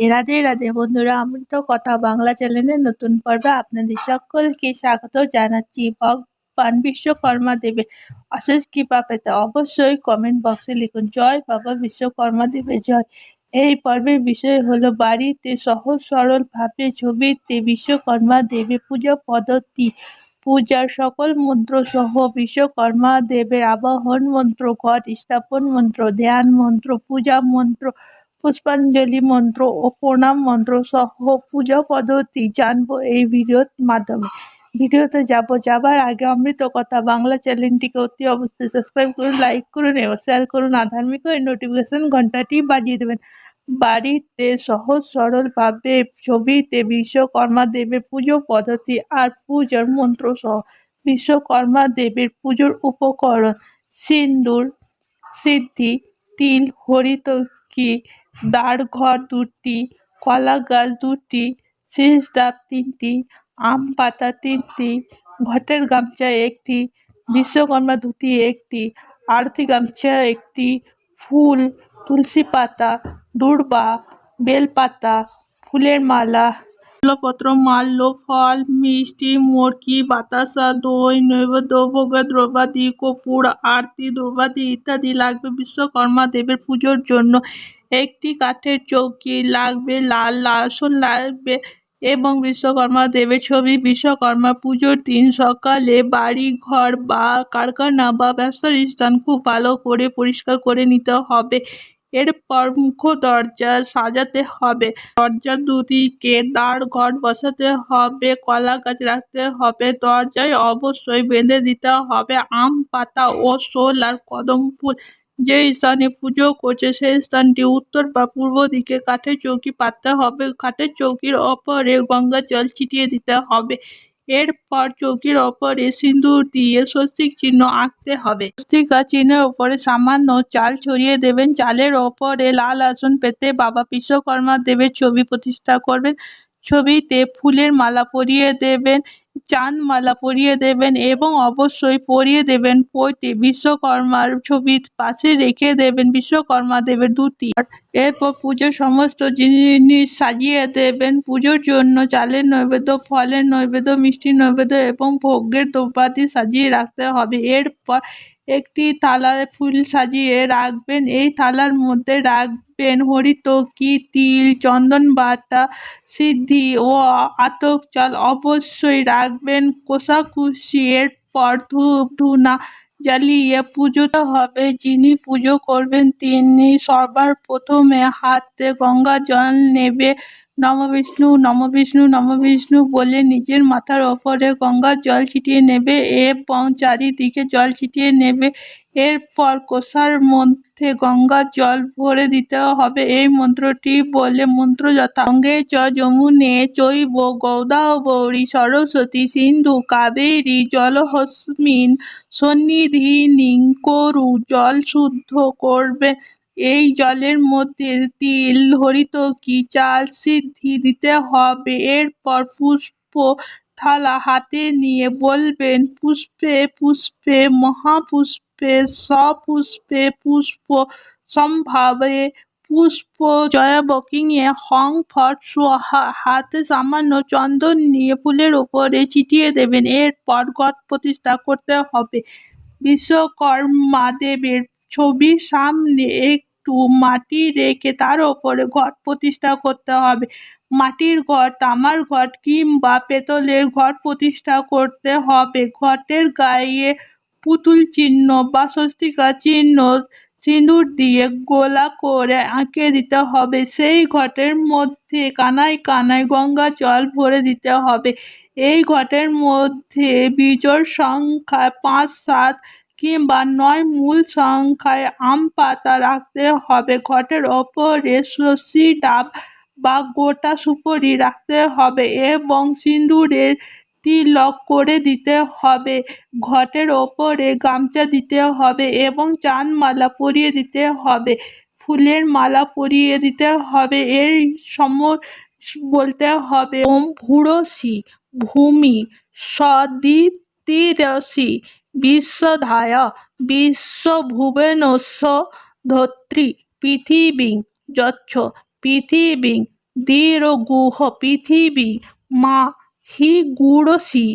এ রাধে বন্ধুরা অমৃত কথা বাংলা চ্যানেলের নতুন পর্বে আপনাদের সকলকে স্বাগত জানাচ্ছি। ভগবান বিশ্বকর্মা দেবের অশেষ কৃপা পেতে অবশ্যই কমেন্ট বক্সে লিখুন, জয় বাবা বিশ্বকর্মা দেবের জয়। এই পর্বের বিষয় হলো, বাড়িতে সহজ সরল ভাবে ছবিতে বিশ্বকর্মা দেবের পূজা পদ্ধতি। পূজার সকল মন্ত্র সহ বিশ্বকর্মা দেবের আবাহন মন্ত্র, ঘট স্থাপন মন্ত্র, ধ্যান মন্ত্র, পূজা মন্ত্র পুষ্পাঞ্জলি মন্ত্র ও প্রণাম মন্ত্র সহ পূজা পদ্ধতি জানব এই ভিডিওর মাধ্যমে। ভিডিওতে যাব যাবার আগে অমৃত কথা বাংলা চ্যানেলটিকে অতি অবশ্যই সাবস্ক্রাইব করুন লাইক করুন এবং শেয়ার করুন। আধার্মিক ওই নোটিফিকেশন ঘন্টাটি বাজিয়ে দেবেন। বাড়িতে সহজ সরলভাবে ছবিতে বিশ্বকর্মা দেবের পুজো পদ্ধতি আর পূজার মন্ত্র সহ বিশ্বকর্মা দেবের পুজোর উপকরণ সিন্দুর, সিদ্ধি, তিল হরিতকি দাঁড়ঘর দুটি কলা গাছ দুটি শেষ ডাব তিনটি, আম পাতা তিনটি ঘটের গামছা একটি, বিশ্বকর্মা দুটি একটি, আরতি গামছা একটি, ফুল, তুলসী পাতা, দূর্বা, বেলপাতা, ফুলের মালা ফুলপত্র মাল্য ফল, মিষ্টি, মুরগি, বাতাসা, দই নৈবেদ্য দ্রব্যাদি কপুর, আরতি দ্রব্যাদি ইত্যাদি লাগবে বিশ্বকর্মা দেবের পুজোর জন্য। একটি কাঠের চৌকি লাগবে, লাল আসন লাগবে এবং বিশ্বকর্মা দেবের ছবি। বিশ্বকর্মা পুজোর দিন সকালে বাড়ি, ঘর বা কারখানা বা ব্যবসার স্থান খুব ভালো করে পরিষ্কার করে নিতে হবে। এরপর মুখ দরজা সাজাতে হবে। দরজার দুদিকে দাঁড় ঘর বসাতে হবে, কলা গাছ রাখতে হবে, দরজায় অবশ্যই বেঁধে দিতে হবে, আম, পাতা ও শোল আর কদম ফুল। যে স্থানে পুজো করছে, সেই স্থানটি উত্তর বা পূর্ব দিকে কাঠের চৌকি পাততে হবে। কাঠের চৌকির ওপরে গঙ্গা জল ছিটিয়ে দিতে হবে। এরপর চৌকির ওপরে সিঁদুর দিয়ে স্বস্তিক চিহ্ন আঁকতে হবে। স্বস্তিকা চিহ্নের উপরে সামান্য চাল ছড়িয়ে দেবেন। চালের ওপরে লাল আসন পেতে বাবা বিশ্বকর্মা দেবের ছবি প্রতিষ্ঠা করবেন। ছবিতে ফুলের মালা পরিয়ে দেবেন, চাঁদ মালা পরিয়ে দেবেন এবং অবশ্যই পরিয়ে দেবেন পৈতে বিশ্বকর্মার ছবির পাশে রেখে দেবেন বিশ্বকর্মা দেবের দুটি এরপর পুজোর সমস্ত জিনিস সাজিয়ে দেবেন। পুজোর জন্য চালের নৈবেদ্য, ফলের নৈবেদ্য, মিষ্টির নৈবেদ্য এবং ভোগের দ্রব্যাদি সাজিয়ে রাখতে হবে। এরপর একটি থালায় ফুল সাজিয়ে রাখবেন। এই থালার মধ্যে রাখবেন হরিতকি তিল, চন্দন বাতা, সিদ্ধি ও আতক চাল অবশ্যই রাখবেন। কোষাকুষি এরপর ধূপ ধুনা জ্বালিয়ে পুজোতে হবে। যিনি পুজো করবেন তিনি সবার প্রথমে হাতে গঙ্গা জল নেবে। নম বিষ্ণু নম বিষ্ণু নম বিষ্ণু বলে নিজের মাথার ওপরে গঙ্গার জল ছিটিয়ে নেবে এবং চারিদিকে জল ছিটিয়ে নেবে। এরপর কোষার মধ্যে গঙ্গার জল ভরে দিতে হবে। এই মন্ত্রটি বলে মন্ত্র যথা। গঙ্গে চ যমুনে চৈব গৌদাবরী সরস্বতী সিন্ধু, কাবেরী, জলহস্মিন সন্নিধিনিং করু জল শুদ্ধ করবে। এই জলের মধ্যে তিল হরিতকি চাল সিদ্ধি দিতে হবে? এরপর পুষ্প থালা হাতে নিয়ে বলবেন, পুষ্পে পুষ্পে, মহাপুষ্পে সপুষ্পে পুষ্প সম্ভাবে পুষ্প জয়াবকিংয়ে হং, ফট সোহা হাতে সামান্য চন্দন নিয়ে ফুলের ওপরে ছিটিয়ে দেবেন। এরপর ঘট প্রতিষ্ঠা করতে হবে। বিশ্বকর্মা দেবের ছবির সামনে একটু মাটি রেখে তার ওপরে ঘট প্রতিষ্ঠা করতে হবে। মাটির ঘট, তামার ঘট কিংবা পেতলের ঘট প্রতিষ্ঠা করতে হবে। ঘটের গায়ে পুতুল চিহ্ন বা স্বস্তিকা চিহ্ন, সিঁদুর দিয়ে গোলা করে আঁকে দিতে হবে। সেই ঘটের মধ্যে কানায় কানায় গঙ্গা জল ভরে দিতে হবে। এই ঘটের মধ্যে বীজোড় সংখ্যা পাঁচ, সাত কিংবা নয় মূল সংখ্যায় আম পাতা রাখতে হবে। ঘটের ওপরে শশী ডাব বা গোটা সুপারি রাখতে হবে এবং সিঁদুরের তিলক করে দিতে হবে। ঘটের ওপরে গামছা দিতে হবে এবং চাঁদমালা পরিয়ে দিতে হবে। ফুলের মালা পরিয়ে দিতে হবে, এর সম বলতে হবে। ওম ভূরসি, ভূমি সদিতিরসি বিশ্বধায়, বিশ্বভুবনস্য ধত্রী, পৃথিবীং যচ্ছ, পৃথিবীং দৃঢ়গুহ পৃথিবী মা হি গুড়সি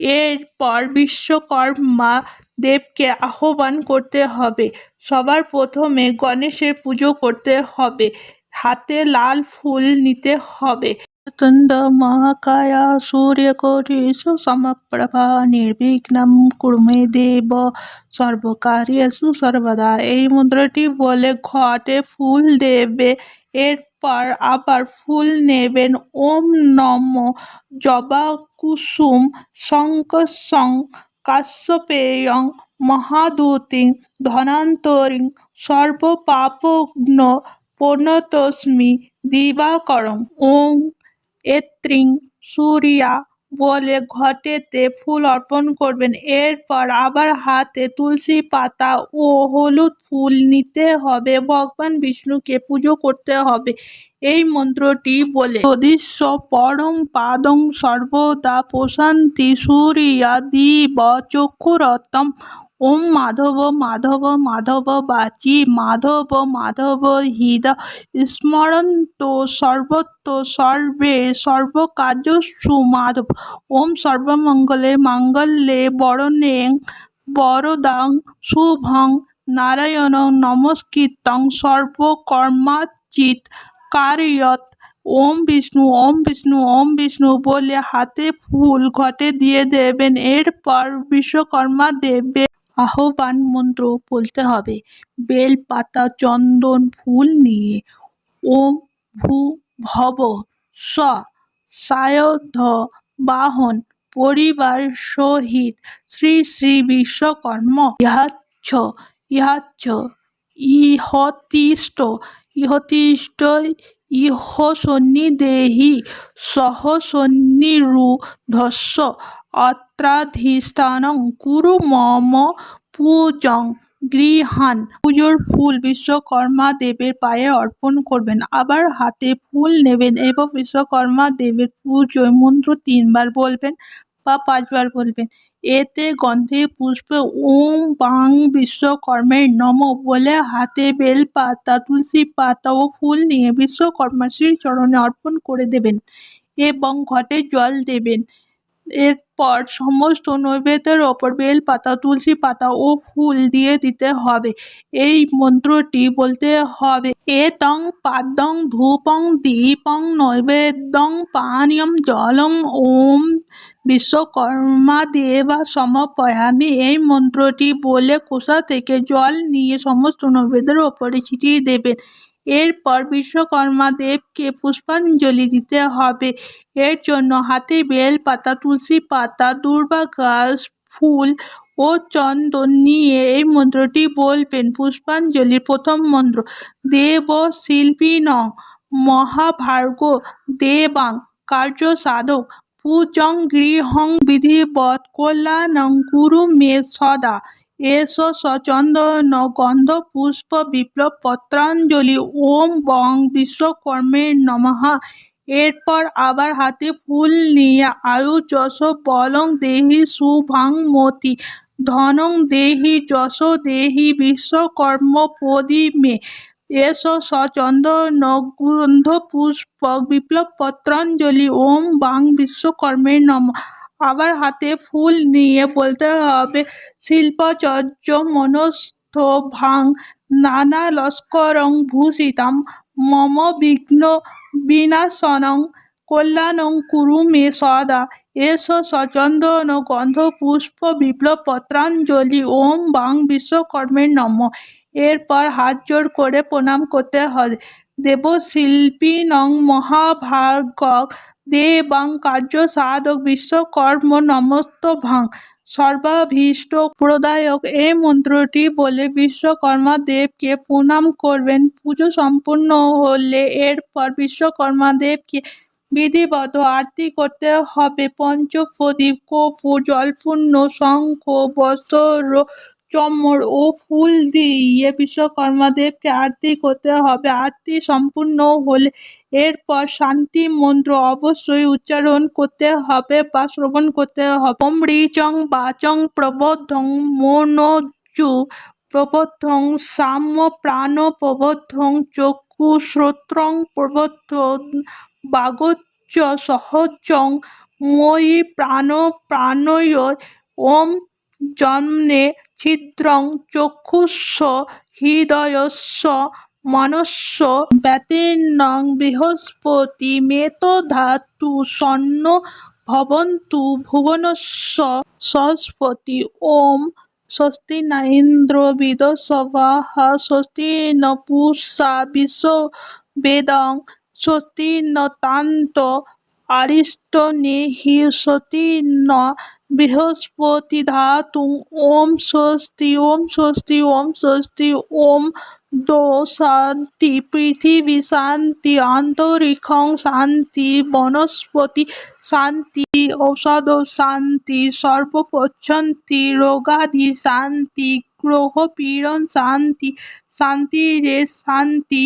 এরপর বিশ্বকর্মা দেবকে আহ্বান করতে হবে। সবার প্রথমে গণেশের পুজো করতে হবে। হাতে লাল ফুল নিতে হবে। তুণ্ড মহাকায়া সূর্যকোটি সমপ্রভা নির্বিঘ্নম কুর্মে দেব সর্বকার্যেষু সর্বদা এই মন্ত্রটি বলে, ঘটে ফুল দেবে, এরপর আবার ফুল নেবেন। ওম নম জবা কুসুম শঙ্কসং কাশ্যপেয়ং মহাদূতিং ধনান্তরিং সর্বপাপঘ্ন প্রণতস্মি দিবাকরং ওং এত্রিং সুরিয়া বলে ঘটেতে ফুল অর্পণ করবেন। এরপর আবার হাতে তুলসী পাতা ও হলুদ ফুল নিতে হবে। ভগবান বিষ্ণুকে পুজো করতে হবে। এই মন্ত্রটি বলে যদিস্ব পরম পাদং সর্বদা প্রশান্তি সূর্যা দিব চক্ষুরতম ওম মাধব মাধব মাধব বাচি, মাধব মাধব হৃদ। স্মরন্ত সর্বত্র সর্বে সর্বকার্যসু মাধব। ওম সর্বমঙ্গলে মাঙ্গল্যে বরণে বরদাং শুভং। নারায়ণ নমস্কৃতং। সর্বকর্মাচিত কার্যত, ওম বিষ্ণু ওম বিষ্ণু ওম বিষ্ণু বলে হাতে ফুল ঘটে দিয়ে দেবেন। এরপর বিশ্বকর্মা দেবের আহ্বান মন্ত্র বলতে হবে। বেল, পাতা, চন্দন, ফুল নিয়ে ওম ভূ ভব সায়ধ বাহন পরিবার সহিত শ্রী শ্রী বিশ্বকর্ম ইহাচ্ছ ইহাচ্ছ, ইহতিষ্ঠ ইহতিষ্ঠ ইহ সন্নিদেহি সহ সন্নিরুধস্য অত্রাধিষ্ঠানং কুরু মম পূজং গৃহান। পুজোর ফুল বিশ্বকর্মা দেবের পায়ে অর্পণ করবেন, আবার হাতে ফুল নেবেন এবং বিশ্বকর্মা দেবের পুজোয় মন্ত্র তিনবার বলবেন বা পাঁচবার বলবেন। এতে গন্ধে পুষ্পে ওম বাং বিশ্বকর্মের নম বলে হাতে বেল, পাতা, তুলসী পাতা ও ফুল নিয়ে বিশ্বকর্মা শ্রী চরণে অর্পণ করে দেবেন এবং ঘটে জল দেবেন। এরপর সমস্ত নৈবেদ্যের ওপর বেল, পাতা, তুলসী পাতা ও ফুল দিয়ে দিতে হবে। এই মন্ত্রটি বলতে হবে এ তং পাদং ধূপং দীপং নৈবেদ্যং পানীয়ম জলং ওম বিশ্বকর্মা দেবা সমপয়ামি এই মন্ত্রটি বলে কোষা থেকে জল নিয়ে সমস্ত নৈবেদ্যের ওপরে ছিটিয়ে দেবেন। এরপর বিশ্বকর্মা দেবকে পুষ্পাঞ্জলি দিতে হবে। এর জন্য হাতে বেল পাতা তুলসী পাতা, দুর্বা গাছ, ফুল ও চন্দন নিয়ে এই মন্ত্রটি বলবেন। পুষ্পাঞ্জলির প্রথম মন্ত্র, দেব শিল্পী নং মহাভার্গ দেবাং কার্য সাধক পূজং গৃহং বিধিবৎ কল্যাণং গুরু মে সদা। এস সচন্দন গন্ধ পুষ্প বিপ্লব পত্রাঞ্জলি। ওম বং বিশ্বকর্মের নমহা এরপর আবার হাতে ফুল নিয়ে আয়ু যশ বলং দেহি শুভাং মতি। ধনং দেহি যশ দেহি বিশ্বকর্ম মে এস সচন্দন গন্ধ পুষ্প বিপ্লব পত্রাঞ্জলি। ওম বাং বিশ্বকর্মের নম। আবার হাতে ফুল নিয়ে বলতে হবে। শিল্পচর্য মনস্থ ভাং নানা লস্করং ভূষিতাম, মম বিঘ্ন বিনাশনং, কল্যাণং কুরু মে সদা। এস সচন্দন গন্ধ পুষ্প বিপ্লব পত্রাঞ্জলি, ওম বাং বিশ্বকর্মের নম। এরপর হাত জোর করে প্রণাম করতে হবে। দেবশিল্পী নং মহাভাগ দেবাং কার্য সাধক বিশ্বকর্ম নমস্ত ভাং সর্বাভীষ্ট প্রদায়ক এই মন্ত্রটি বলে বিশ্বকর্মা দেবকে প্রণাম করবেন। পুজো সম্পূর্ণ হলে এরপর বিশ্বকর্মা দেবকে বিধিবদ্ধ আরতি করতে হবে। পঞ্চপ্রদীপ কর্পূর জলপূর্ণ, শঙ্খ, বস্ত্র চমর ও ফুল দিয়ে বিশ্বকর্মা দেবকে আরতি করতে হবে। আরতি সম্পূর্ণ হলে এরপর শান্তি মন্ত্র অবশ্যই উচ্চারণ করতে হবে বা শ্রবণ করতে হবে। ওম ঋচং বাচং প্রবোধং মনোজু প্রবোধং সাম্য প্রাণ প্রবোধং চক্ষু শ্রোত্রং প্রবদ্ধ বাগোচ্চ সহজং ময়ি প্রাণ প্রাণয়। ওম জন্মে ছিদ্রং চক্ষুষ্য হৃদয়স্য মনস্য ব্যতীর্ণং বৃহস্পতি মেতধাতু সন্ন ভবন্তু ভুবনস্য সরস্বতী ওম স্বস্তি ন ইন্দ্র বিদশবাহ স্বস্তি ন পূষা বিশ্ববেদং স্বস্তি ন তান্ত আরিষ্টনেহি স্বস্তি ন বৃহস্পতি ধাতু ওম স্বস্তি ওম স্বস্তি ওম স্বস্তি, ওম দো শান্তি পৃথিবী শান্তি অন্তরিক্ষং শান্তি, বনস্পতি শান্তি, ঔষধ শান্তি সর্বপচ্ছন্তি রোগাদি শান্তি গ্রহ পীড়ন শান্তি শান্তি রে শান্তি,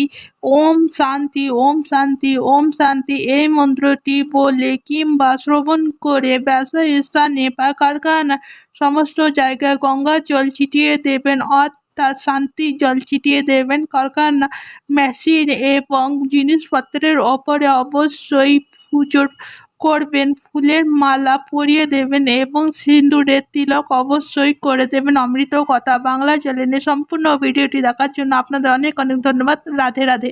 ওম শান্তি ওম শান্তি ওম শান্তি, এই মন্ত্রটি বলে কিংবা শ্রবণ করে ব্যবসা স্থানে বা কারখানা সমস্ত জায়গায় গঙ্গা জল ছিটিয়ে দেবেন, অর্থাৎ শান্তি জল ছিটিয়ে দেবেন কারখানা মেশিন এবং জিনিসপত্রের ওপরে অবশ্যই পুজো করবেন, ফুলের মালা পরিয়ে দেবেন এবং সিন্দুরের তিলক অবশ্যই করে দেবেন। অমৃত কথা বাংলা চ্যানেলে সম্পূর্ণ ভিডিওটি দেখার জন্য আপনাদের অনেক অনেক ধন্যবাদ। রাধে রাধে।